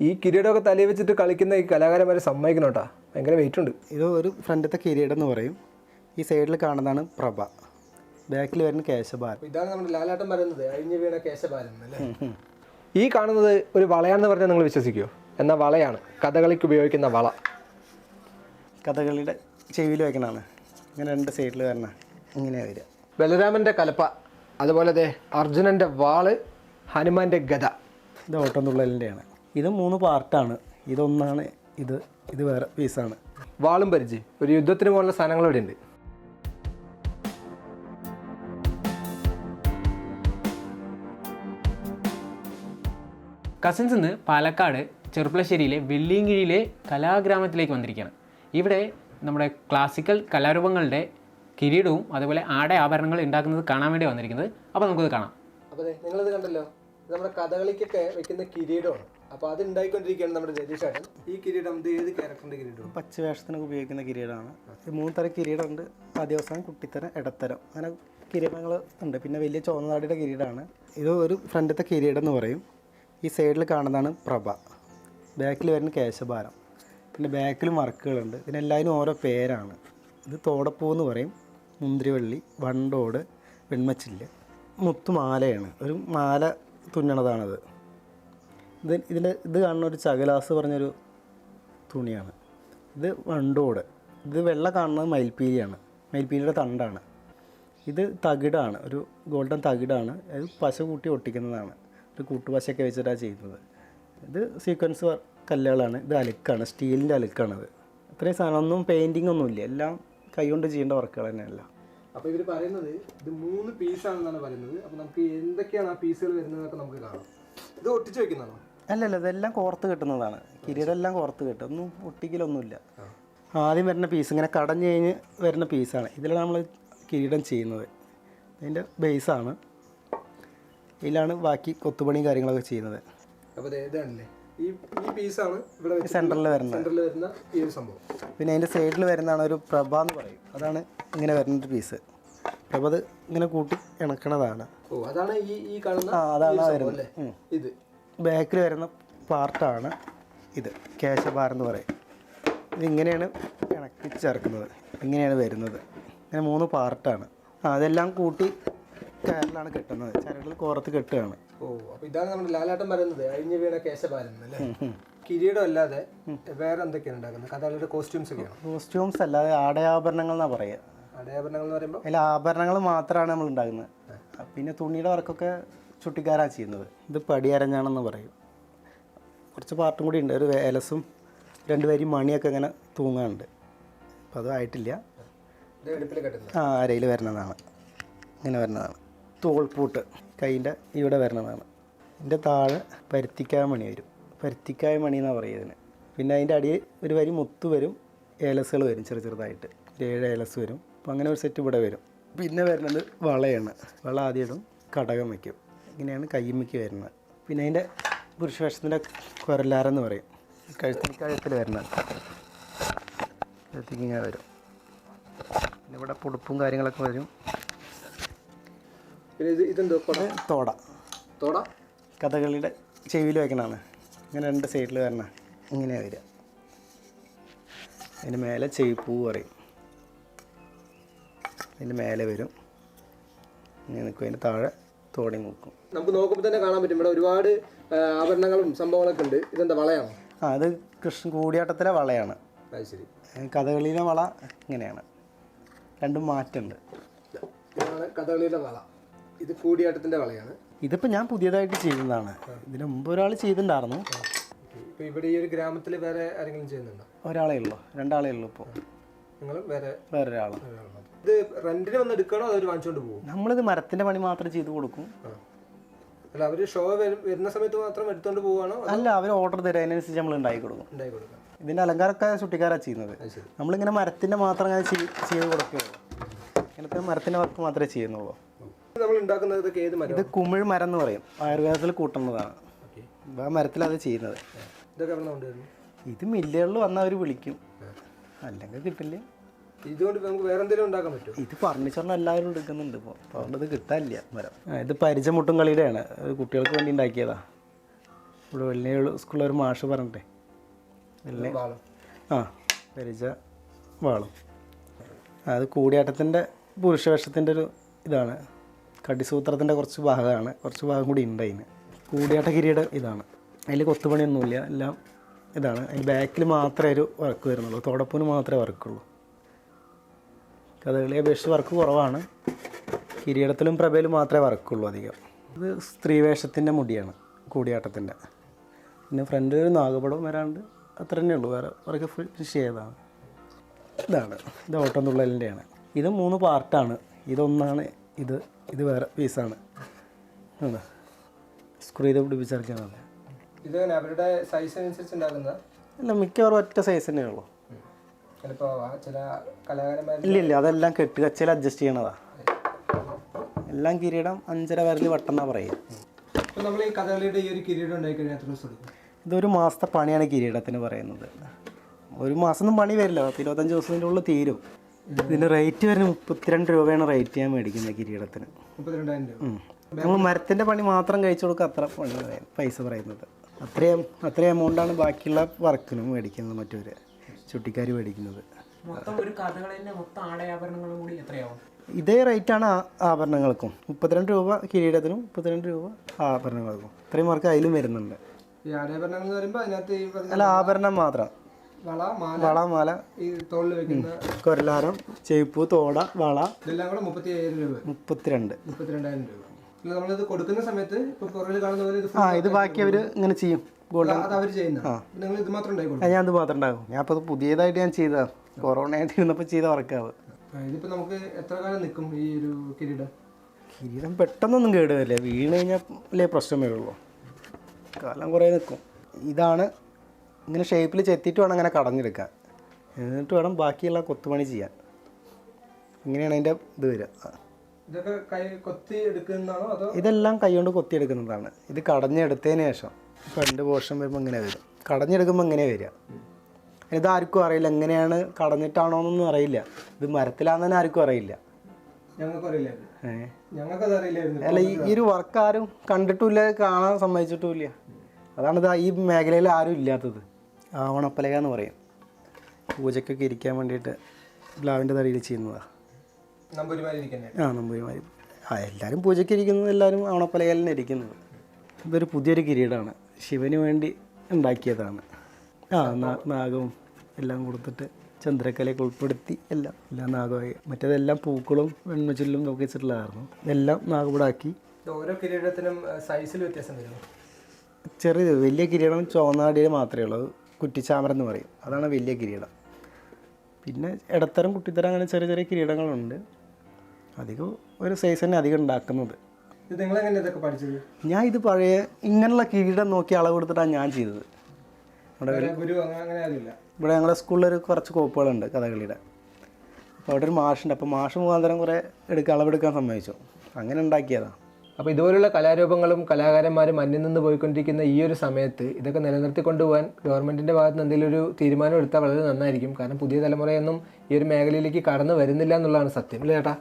ഈ കിരീടമൊക്കെ തലയിൽ വെച്ചിട്ട് കളിക്കുന്ന ഈ കലാകാരന്മാരെ സമ്മതിക്കണം കേട്ടോ ഭയങ്കര വെയിറ്റ് ഉണ്ട്. ഇത് ഒരു ഫ്രണ്ടത്തെ കിരീടം എന്ന് പറയും. ഈ സൈഡിൽ കാണുന്നതാണ് പ്രഭ. ബാക്കിൽ വരുന്ന കേശബാലൻ ഇതാണ് നമ്മുടെ ലാലാട്ടം പറയുന്നത് അഴിഞ്ഞു വീണ കേശബാലൻ അല്ലേ ഈ കാണുന്നത് ഒരു വളയാണെന്ന് പറഞ്ഞാൽ നിങ്ങൾ വിശ്വസിക്കുമോ എന്നാൽ വളയാണ്. കഥകളിക്ക് ഉപയോഗിക്കുന്ന വള. കഥകളിയുടെ ചെവിയിൽ വെക്കണതാണ് ഇങ്ങനെ രണ്ട് സൈഡിൽ വരണ. ഇങ്ങനെ വരിക. ബലരാമന്റെ കലപ്പ അതുപോലെ ദേ അർജുനന്റെ വാൾ ഹനുമാന്റെ ഗത ഇത് ഓട്ടം തുള്ളലിന്റെയാണ് ഇത് മൂന്ന് പാർട്ടാണ്. ഇതൊന്നാണ് ഇത് ഇത് വേറെ പീസാണ്. വാളും പരിചയം. ഒരു യുദ്ധത്തിന് പോലുള്ള സാധനങ്ങൾ ഇവിടെ ഉണ്ട് കസിൻസ് ഇന്ന് പാലക്കാട് ചെറുപ്പളശ്ശേരിയിലെ വെള്ളിയങ്കിഴിയിലെ കലാഗ്രാമത്തിലേക്ക് വന്നിരിക്കുകയാണ്. ഇവിടെ നമ്മുടെ ക്ലാസിക്കൽ കലാരൂപങ്ങളുടെ കിരീടവും അതുപോലെ ആട ആഭരണങ്ങൾ ഉണ്ടാക്കുന്നത് കാണാൻ വേണ്ടി വന്നിരിക്കുന്നത്. അപ്പോൾ നമുക്കത് കാണാം. അപ്പോൾ നിങ്ങളിത് കണ്ടല്ലോ? ഇത് നമ്മുടെ കഥകളിക്കൊക്കെ വെക്കുന്ന കിരീടമാണ്. അപ്പോൾ അത് ഉണ്ടായിക്കൊണ്ടിരിക്കുകയാണ് നമ്മുടെ രതീഷേട്ടൻ ഈ കിരീടം ഇത് ഏത് ക്യാരക്ടറിന്റെ കിരീടം? പച്ച വേഷത്തിനൊക്കെ ഉപയോഗിക്കുന്ന കിരീടമാണ്. ഇത് മൂന്ന് തരം കിരീടമുണ്ട്. ആദ്യവസാനം കുട്ടിത്തരം ഇടത്തരം. അങ്ങനെ കിരീടങ്ങൾ ഉണ്ട്. പിന്നെ വലിയ ചോന്നനാടിയുടെ കിരീടമാണ്. ഇത് ഒരു ഫ്രണ്ടത്തെ കിരീടം എന്ന് പറയും. ഈ സൈഡിൽ കാണുന്നതാണ് പ്രഭ. ബാക്കിൽ വരുന്ന കേശഭാരം. പിന്നെ ബാക്കിൽ വർക്കുകളുണ്ട്. ഇതിനെല്ലാവരും ഓരോ പേരാണ്. ഇത് തോടപ്പൂ എന്ന് പറയും. മുന്തിരിവള്ളി വണ്ടോട് വെൺമച്ചില്ല് മുത്തുമാലയാണ്. ഒരു മാല തുന്നണതാണത്. ഇത് ഇതിൽ ഇത് കാണുന്ന ഒരു ചകലാസ് പറഞ്ഞൊരു തുണിയാണ്. ഇത് വണ്ടോട്. ഇത് വെള്ള കാണുന്നത് മയിൽപ്പീലിയാണ്. മയിൽപ്പീലിയുടെ തണ്ടാണ്. ഇത് തകിടാണ്. ഒരു ഗോൾഡൻ തകിടാണ്. അത് പശ കൂട്ടി ഒട്ടിക്കുന്നതാണ്. ഒരു കൂട്ടുപശയൊക്കെ വെച്ചിട്ടാണ് ചെയ്യുന്നത്. ഇത് സീക്വൻസ് കല്ലുകളാണ്. ഇത് അലുക്കാണ്. സ്റ്റീലിന്റെ അലുക്കാണത് ഇത്രയും സാധനം. ഒന്നും പെയിന്റിംഗ് ഒന്നുമില്ല എല്ലാം കൈകൊണ്ട് ചെയ്യേണ്ട വർക്കുകൾ തന്നെയല്ല. അപ്പോൾ ഇവർ പറയുന്നത് ഇത് മൂന്ന് പീസാണെന്നാണ് പറയുന്നത്. അപ്പോൾ നമുക്ക് എന്തൊക്കെയാണ് ആ പീസുകൾ വരുന്നതൊക്കെ നമുക്ക് കാണാം. ഇത് ഒട്ടിച്ച് വെക്കുന്നതാണോ? അല്ലല്ല ഇതെല്ലാം കോർത്ത് കിട്ടുന്നതാണ്. കിരീടം എല്ലാം കോർത്ത് കിട്ടും. ഒന്നും ഒട്ടിക്കലൊന്നുമില്ല. ആദ്യം വരുന്ന പീസ് ഇങ്ങനെ കടഞ്ഞു കഴിഞ്ഞ് വരുന്ന പീസാണ്. ഇതിലാണ് നമ്മൾ കിരീടം ചെയ്യുന്നത്. അതിന്റെ ബേസാണ്. ഇതിലാണ് ബാക്കി കൊത്തുപണിയും കാര്യങ്ങളൊക്കെ ചെയ്യുന്നത്. അപ്പോൾ ഇതാണല്ലേ? ഈ ഈ പീസാണ് ഇവിടെ സെന്ററിൽ വരുന്നത്. സെന്ററിൽ വരുന്ന ഈ ഒരു സംഭവം. പിന്നെ അതിന്റെ സൈഡിൽ വരുന്നതാണ് ഒരു പ്രഭ എന്ന് പറയും. അതാണ് ഇങ്ങനെ വരുന്ന ഒരു പീസ്. പ്രഭ അത് ഇങ്ങനെ കൂട്ടി ഇണക്കണതാണ്. ഓ അതാണ് ഈ ഈ കാണുന്ന ആ അതാണ് വരുന്നത്. ഇത്. ബാക്കിൽ വരുന്ന പാർട്ടാണ് ഇത്. കേശബാർ എന്ന് പറയും. ഇതിങ്ങനെയാണ് ഇണക്കി ചേർക്കുന്നത് ഇങ്ങനെയാണ് വരുന്നത്. ഇങ്ങനെ മൂന്ന് പാർട്ടാണ്. ആ അതെല്ലാം കൂട്ടി കയറിലാണ് കെട്ടുന്നത്. ചരടിൽ കോർത്ത് കെട്ടുകയാണ്. ഓ അപ്പോൾ ഇതാണ് നമ്മുടെ ലാലാട്ടം പറയുന്നത് അഴിഞ്ഞു വീണ കേശബാലൻ അല്ലേ? കിരീടം അല്ലാതെ വേറെ എന്തൊക്കെയാണ് ഉണ്ടാക്കുന്നത്? കോസ്റ്റ്യൂംസ് ഒക്കെയാണ്? കോസ്റ്റ്യൂംസ് അല്ലാതെ ആടയാഭരണങ്ങൾ എന്നാണ് പറയുക ആടയാഭരണങ്ങൾ എന്ന് പറയുമ്പോൾ അതിൽ ആഭരണങ്ങൾ മാത്രമാണ് നമ്മൾ ഉണ്ടാക്കുന്നത്. പിന്നെ തുണിയുടെ വർക്കൊക്കെ ചുട്ടിക്കാരാണ് ചെയ്യുന്നത് ഇത് പടിയരഞ്ഞാണെന്ന് പറയും. കുറച്ച് പാർട്ടും കൂടി ഉണ്ട്. ഒരു വേലസും രണ്ട് വരി മണിയൊക്കെ ഇങ്ങനെ തൂങ്ങാനുണ്ട്. അപ്പോൾ അതായിട്ടില്ല ആ അരയിൽ വരുന്നതാണ്. ഇങ്ങനെ വരുന്നതാണ്. തോൾപൂട്ട് കൈന്റെ ഇവിടെ വരുന്നതാണ്. ഇതിന്റെ താഴെ പരുത്തിക്കായ മണി വരും. പരുത്തിക്കായ മണി എന്നാണ് പറയുക ഇതിന്. പിന്നെ അതിന്റെ അടിയിൽ ഒരു വരി മുത്ത് വരും. ഏലസുകൾ വരും ചെറു ചെറുതായിട്ട്. ഏഴ് ഏലസ് വരും. അപ്പോൾ അങ്ങനെ ഒരു സെറ്റ് ഇവിടെ വരും. പിന്നെ വരുന്നത് വളയാണ്. വള ആദ്യം ഇടും. കടകം വയ്ക്കും. ഇങ്ങനെയാണ് കയ്യമ്മയ്ക്ക് വരുന്നത്. പിന്നെ അതിന്റെ പുരുഷവേഷത്തിന്റെ കുരലാറെന്ന് പറയും. കഴുത്തിൽ കഴുത്തിൽ വരുന്നത്. കഴുത്തേക്ക് ഇങ്ങനെ വരും. പിന്നെ ഇവിടെ പുടുപ്പും കാര്യങ്ങളൊക്കെ വരും. പിന്നെ ഇത് ഇതെന്തോ തോട. തോട? കഥകളിയുടെ ചെവിയിൽ വയ്ക്കണതാണ് ഇങ്ങനെ രണ്ട് സൈഡിൽ വരണ. ഇങ്ങനെയാണ് വരിക. അതിന് മേലെ ചെവിപ്പൂ പറയും. അതിന്റെ മേലെ വരും. ഇങ്ങനെ നിൽക്കും. അതിന്റെ താഴെ തോടി നോക്കും നമുക്ക് നോക്കുമ്പോൾ തന്നെ കാണാൻ പറ്റും. ഇവിടെ ഒരുപാട് ആഭരണങ്ങളും സംഭവങ്ങളൊക്കെ ഉണ്ട്. ഇതെന്താ വളയാണോ? ആ അത് കൃഷ്ണ കൂടിയാട്ടത്തിലെ വളയാണ്. അത് ശരി. കഥകളിയിലെ വള ഇങ്ങനെയാണ്. രണ്ടും മാറ്റമുണ്ട്. ഇതാണ് കഥകളിയിലെ വള. ഇത് കൂടിയാട്ടത്തിന്റെ വളയാണ്. ഇതിപ്പോൾ ഞാൻ പുതിയതായിട്ട് ചെയ്യുന്നതാണ് ഇതിന് മുമ്പ് ഒരാൾ ചെയ്തിട്ടുണ്ടായിരുന്നു. ഇപ്പൊ ഇവിടെ ഈ ഒരു ഗ്രാമത്തിൽ വേറെ ആരെങ്കിലും ചെയ്യുന്നുണ്ടോ? ഒരാളേ ഉള്ളൂ. രണ്ടാളേ ഉള്ളൂ ഇപ്പോൾ നിങ്ങൾ വേറെ ഒരാൾ ഇത് റെന്റിന് വന്ന് എടുക്കണോ അതോ വാങ്ങിച്ചുകൊണ്ട് പോകും? നമ്മളിത് മരത്തിന്റെ പണി മാത്രം ചെയ്തു കൊടുക്കും. അല്ല അവർ ഷോ വരുന്ന സമയത്ത് മാത്രം എടുത്തോണ്ട് പോവാണോ അല്ല അവർ ഓർഡർ തരും. അതിനനുസരിച്ച് നമ്മൾ ഉണ്ടാക്കി കൊടുക്കും. ഇതിന്റെ കൊടുക്കാം. ഇതിന്റെ അലങ്കാരമൊക്കെ ചുട്ടിക്കാരാണ് ചെയ്യുന്നത്. നമ്മളിങ്ങനെ മരത്തിന്റെ മാത്രം ചെയ്ത് കൊടുക്കുകയുള്ളൂ ഇങ്ങനത്തെ മരത്തിന്റെ വർക്ക് മാത്രമേ ചെയ്യുന്നുള്ളൂ. ഇത് നമ്മൾ ഉണ്ടാക്കുന്നത് ഏത് മരം ഇത് കുമിഴ് മരം എന്ന് പറയും. ആയുർവേദത്തിൽ കൂട്ടുന്നതാണ്. ആ മരത്തിലത് ചെയ്യുന്നത്. ഇതൊക്കെ ഇത് മില്ലുകളിൽ വന്നാൽ അവർ വിളിക്കും. അല്ലെങ്കിൽ കിട്ടില്ല. ഇതുകൊണ്ട് നമുക്ക് വേറെ എന്തെങ്കിലും ഉണ്ടാക്കാൻ പറ്റും ഇത് ഫർണിച്ചറിന് എല്ലാവരും എടുക്കുന്നുണ്ട് ഇപ്പോൾ അതുകൊണ്ട് ഇത് കിട്ടാനില്ല മരം. ഇത് പരിചമുട്ടും കളിയുടെയാണ്. കുട്ടികൾക്ക് വേണ്ടി ഉണ്ടാക്കിയതാ. ഇവിടെ വെള്ളി സ്കൂളിൽ ഒരു മാഷ് പറഞ്ഞിട്ടെ. വെള്ളി ആ പരിച വാളും. അത് കൂടിയാട്ടത്തിന്റെ പുരുഷവേഷത്തിന്റെ ഒരു ഇതാണ്. കടിസൂത്രത്തിന്റെ കുറച്ച് ഭാഗമാണ്. കുറച്ച് ഭാഗം കൂടി ഉണ്ട് അതിന്. കൂടിയാട്ട കിരീടം ഇതാണ്. അതിൽ കൊത്തുപണിയൊന്നുമില്ല. എല്ലാം ഇതാണ്. അതിന്റെ ബാക്കിൽ മാത്രമേ ഒരു വർക്ക് വരുന്നുള്ളൂ. തോടപ്പൂന് മാത്രമേ വർക്കുള്ളൂ കഥകളി അപേക്ഷിച്ച് വർക്ക് കുറവാണ്. കിരീടത്തിലും പ്രഭയിലും മാത്രമേ വർക്കുള്ളൂ അധികം. ഇത് സ്ത്രീവേഷത്തിന്റെ മുടിയാണ് കൂടിയാട്ടത്തിന്റെ. പിന്നെ ഫ്രണ്ടിൽ ഒരു നാഗപടവും വരാണ്ട് അത്ര തന്നെ ഉള്ളൂ. വേറെ അവർക്ക് ഫിനിഷ് ചെയ്തതാണ്. ഇതാണ്. ഇത് ഓട്ടം തുള്ളലിന്റെയാണ്. ഇത് മൂന്ന് പാർട്ടാണ് ഇതൊന്നാണ് ഇത് ഇത് വേറെ പീസാണ് സ്ക്രൂ ചെയ്ത് പിടിപ്പിച്ചിറക്കിയാണ് ഇത് എങ്ങനെ അവരുടെ സൈസ് അനുസരിച്ച് ഉണ്ടാക്കുന്ന? അല്ല മിക്കവാറും ഒറ്റ സൈസ് തന്നെ ഉള്ളൂ. ചിലപ്പോൾ ചില കലാകാരന്മാർ ഇല്ല ഇല്ല അതെല്ലാം കെട്ട് കച്ചയിൽ അഡ്ജസ്റ്റ് ചെയ്യണതാ. എല്ലാം കിരീടം അഞ്ചര വരൽ വട്ടെന്നാ പറയുക. ഇപ്പൊ നമ്മൾ ഈ കഥകളിയുടെ ഈ ഒരു കിരീടം എത്ര ദിവസം ഇതൊരു മാസത്തെ പണിയാണ് കിരീടത്തിന് പറയുന്നത്. ഒരു മാസം ഒന്നും പണി വരില്ല. പത്ത് ഇരുപത്തഞ്ച് ദിവസത്തിന്റെ ഉള്ളിൽ തീരും. ഇതിന്റെ റേറ്റ് വരുന്നത് മുപ്പത്തിരണ്ട് രൂപയാണ് റേറ്റ് ഞാൻ മേടിക്കുന്നത് കിരീടത്തിന്. നമ്മൾ മരത്തിന്റെ പണി മാത്രം കഴിച്ചു കൊടുക്കുക അത്ര പണി പൈസ പറയുന്നത്. അത്രയും അത്രയും എമൗണ്ടാണ് ബാക്കിയുള്ള വർക്കിനും മേടിക്കുന്നത് മറ്റൊരു ചുട്ടിക്കാർ മേടിക്കുന്നത്. ഇതേ റേറ്റാണ് ആ ആഭരണങ്ങൾക്കും. മുപ്പത്തിരണ്ട് രൂപ കിരീടത്തിനും മുപ്പത്തിരണ്ട് രൂപ ആഭരണങ്ങൾക്കും. ഇത്രയും വർക്ക് അതിലും വരുന്നുണ്ട്. അല്ല ആഭരണം മാത്രം. വള മാല വള മാല. ഈ തോളിൽ വെക്കുന്ന കൊരലാരം ചെരുപ്പ് തോട വള. ഇതെല്ലാം കൂടെ മുപ്പത്തി അയ്യായിരം രൂപ. വരും. മുപ്പത്തിരണ്ട്. മുപ്പത്തിരണ്ടായിരം രൂപ. നമ്മളിത് കൊടുക്കുന്ന സമയത്ത് ഇപ്പൊ പുറകിൽ കാണുന്ന പോലെ ഇത് ആ ഇത് ബാക്കി അവർ ഇങ്ങനെ ചെയ്യും. ഗോൾഡ് അത് അവർ ചെയ്യുന്ന നിങ്ങൾ ഇത് മാത്രം ഉണ്ടായി ഞാൻ ഇത് മാത്രം ഉണ്ടാകും ഞാൻ അപ്പോൾ പുതിയതായിട്ട് ഞാൻ ചെയ്താ കൊറോണ ആയിട്ട് ഇരുന്നപ്പോൾ ചെയ്ത വർക്കാവ് ഇതിപ്പോ നമുക്ക് എത്ര കാലം നിൽക്കും ഈ ഒരു കിരീടം? കിരീടം പെട്ടെന്നൊന്നും കേടുവരില്ല. വീണ് കഴിഞ്ഞാൽ പ്രശ്നമേ ഉള്ളൂ. കാലം കുറേ നിൽക്കും ഇതാണ് ഇങ്ങനെ ഷേപ്പിൽ ചെത്തിയിട്ട് വേണം അങ്ങനെ കടഞ്ഞെടുക്കാൻ. എന്നിട്ട് വേണം ബാക്കിയുള്ള കൊത്തുപണി ചെയ്യാൻ. ഇങ്ങനെയാണ് അതിന്റെ ഇത് വരിക. ഇതൊക്കെ കൈ കൊത്തി എടുക്കുന്നതാണോ അതോ ഇതെല്ലാം കൈകൊണ്ട് കൊത്തിയെടുക്കുന്നതാണ് ഇത് കടഞ്ഞെടുത്തതിന് ശേഷം ഫ്രണ്ട് പോർഷൻ വരുമ്പോൾ ഇങ്ങനെ വരും. കടഞ്ഞെടുക്കുമ്പോൾ ഇങ്ങനെ വരിക. ഇത് ആർക്കും അറിയില്ല. എങ്ങനെയാണ് കടഞ്ഞിട്ടാണോ എന്നൊന്നും അറിയില്ല. ഇത് മരത്തിലാന്ന് തന്നെ ആർക്കും അറിയില്ല. അല്ല ഈ ഒരു വർക്ക് ആരും കണ്ടിട്ടുമില്ല കാണാൻ സമ്മതിച്ചിട്ടുമില്ല. അതാണ് ഇത് ഈ മേഖലയിൽ ആരും ഇല്ലാത്തത്. ആവണപ്പലക എന്ന് പറയും. പൂജയ്ക്കൊക്കെ ഇരിക്കാൻ വേണ്ടിയിട്ട് പ്ലാവിന്റെ തടിയിൽ ചെയ്യുന്നതാണ് ആ നമ്പൂരിമാർ ആ എല്ലാവരും പൂജയ്ക്ക് ഇരിക്കുന്നത് എല്ലാവരും ആവണപ്പലകയിൽ തന്നെ ഇരിക്കുന്നത്. ഇതൊരു പുതിയൊരു കിരീടമാണ് ശിവന് വേണ്ടി ഉണ്ടാക്കിയതാണ്. ആ നാഗവും എല്ലാം കൊടുത്തിട്ട് ചന്ദ്രക്കലയൊക്കെ ഉൾപ്പെടുത്തി എല്ലാം എല്ലാം നാഗമായി. മറ്റേതെല്ലാം പൂക്കളും വെണ്ണച്ചില്ലും നോക്കി വെച്ചിട്ടുള്ളതായിരുന്നു. എല്ലാം നാഗപൂടാക്കി. ഓരോ കിരീടത്തിനും സൈസിൽ വ്യത്യാസം വരുന്നു ചെറിയത് വലിയ കിരീടം ചുവന്നാടിയിൽ മാത്രമേ ഉള്ളൂ. അത് കുറ്റിച്ചാമരം എന്ന് പറയും. അതാണ് വലിയ കിരീടം. പിന്നെ ഇടത്തരം കുട്ടിത്തരം അങ്ങനെ ചെറിയ ചെറിയ കിരീടങ്ങളുണ്ട്. അധികം ഒരു സൈസ് തന്നെ അധികം ഉണ്ടാക്കുന്നത്. ഇത് നിങ്ങൾ എങ്ങനെ ഇതൊക്കെ പഠിച്ചത്? ഞാൻ ഇത് പഴയ ഇങ്ങനെയുള്ള കീടം നോക്കി അളവ് കൊടുത്തിട്ടാണ് ഞാൻ ചെയ്തത്. നമ്മുടെ ഗുരു അങ്ങനെ അങ്ങനെ ഇവിടെ ഞങ്ങളുടെ സ്കൂളിലൊരു കുറച്ച് കോപ്പുകളുണ്ട് കഥകളിയുടെ. അപ്പോൾ അവിടെ ഒരു മാഷുണ്ട്. അപ്പോൾ മാഷ് മുഖാന്തരം കുറേ എടുക്കുക അളവെടുക്കാൻ സമ്മതിച്ചു. അങ്ങനെ ഉണ്ടാക്കിയതാണ് അപ്പോൾ ഇതുപോലുള്ള കലാരൂപങ്ങളും കലാകാരന്മാരും അന്യം നിന്ന് പോയിക്കൊണ്ടിരിക്കുന്ന ഈ ഒരു സമയത്ത് ഇതൊക്കെ നിലനിർത്തി കൊണ്ടുപോകാൻ ഗവൺമെന്റിന്റെ ഭാഗത്ത് നിന്ന് എന്തെങ്കിലും ഒരു തീരുമാനം എടുത്താൽ വളരെ നന്നായിരിക്കും. കാരണം പുതിയ തലമുറയൊന്നും ഈ ഒരു മേഖലയിലേക്ക് കടന്നു വരുന്നില്ല എന്നുള്ളതാണ് സത്യം അല്ലേ ചേട്ടാ?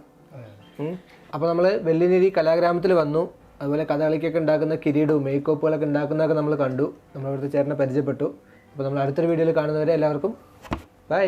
അപ്പോൾ നമ്മൾ വെള്ളിനേരി കലാഗ്രാമത്തിൽ വന്നു. അതുപോലെ കഥകളിക്കൊക്കെ ഉണ്ടാക്കുന്ന കിരീടവും മേക്കോപ്പുകളൊക്കെ ഉണ്ടാക്കുന്നതൊക്കെ നമ്മൾ കണ്ടു. നമ്മളിവിടുത്തെ ചേട്ടനെ പരിചയപ്പെട്ടു. അപ്പോൾ നമ്മൾ അടുത്തൊരു വീഡിയോയിൽ കാണുന്നവരെ എല്ലാവർക്കും ബൈ